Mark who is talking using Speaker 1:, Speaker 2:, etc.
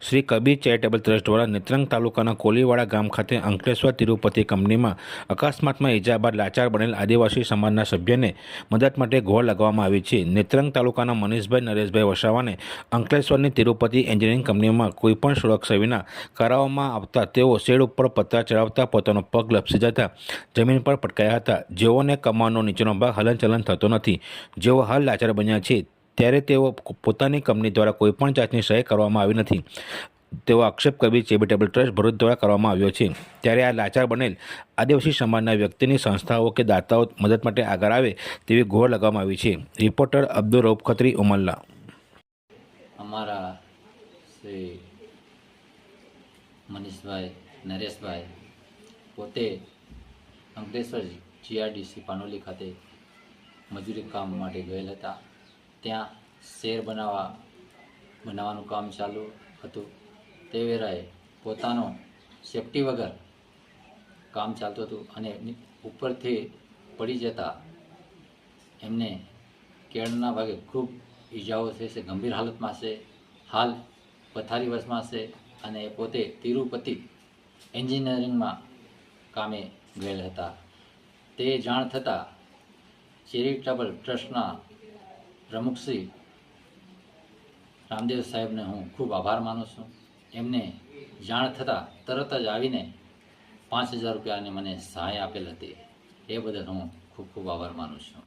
Speaker 1: Shri Kabir charitable trust દ્વારા નેત્રંગ તાલુકાના કોલીવાડા ગામ ખાતે અંકલેશ્વર તિરુપતિ કંપનીમાં અકસ્માતમાં ઇજા બાદ લાચાર બનેલ આદિવાસી સમાજના સભ્યને મદદ માટે ગોળ લગાવવામાં આવી છે. નેત્રંગ તાલુકાના મનીષભાઈ, નરેશભાઈ વસાવાને અંકલેશ્વરની તિરુપતિ એન્જિનિયરિંગ કંપનીમાં કોઈપણ સુરક્ષા વિના કરાવવામાં આવતા તેઓ શેડ ઉપર પત્તા ચડાવતા પોતાનો પગ લપસી જતા જમીન પર પટકાયા હતા. જેઓને કમાનો નીચેનો ભાગ હલનચલન થતો નથી. જેઓ હાલ લાચાર બન્યા છે. ત્યારે તેઓ પોતાની કંપની દ્વારા કોઈપણ જાતની સહાય કરવામાં આવી નથી. તેવો આક્ષેપ કબીર ચેરિટેબલ ટ્રસ્ટ ભરૂચ દ્વારા કરવામાં આવ્યો છે. ત્યારે આ લાચાર બનેલ આદિવાસી સમાજના વ્યક્તિની સંસ્થાઓ કે દાતાઓ મદદ માટે આગળ આવે તેવી ગોળ લગાવવામાં આવી છે. રિપોર્ટર અબ્દુલ રૌફ ખત્રી, ઉમલ્લા.
Speaker 2: અમારા શ્રી મનીષભાઈ, નરેશભાઈ પોતે અંકલેશ્વર જીઆરડીસી પાનોલી ખાતે મજૂરી કામ માટે ગયેલ હતા. ત્યાં શેર બનાવવા, બનાવવાનું કામ ચાલુ હતું. તે વેરાએ પોતાનો સેફટી વગર કામ ચાલતું હતું અને ઉપરથી પડી જતા એમને કેળના ભાગે ખૂબ ઈજાઓ છે ગંભીર હાલતમાં છે હાલ પથારી વશમાં છે અને પોતે તિરુપતિ એન્જિનિયરિંગમાં કામે ગયેલ હતા. તે જાણ થતાં ચેરિટેબલ ટ્રસ્ટના પ્રમુખશ્રી રામદેવ સાહેબને હું ખૂબ આભાર માનું છું. એમને જાણ થતાં તરત જ આવીને પાંચ હજાર રૂપિયાની મને સહાય આપેલ હતી. એ બદલ હું ખૂબ ખૂબ આભાર માનું છું.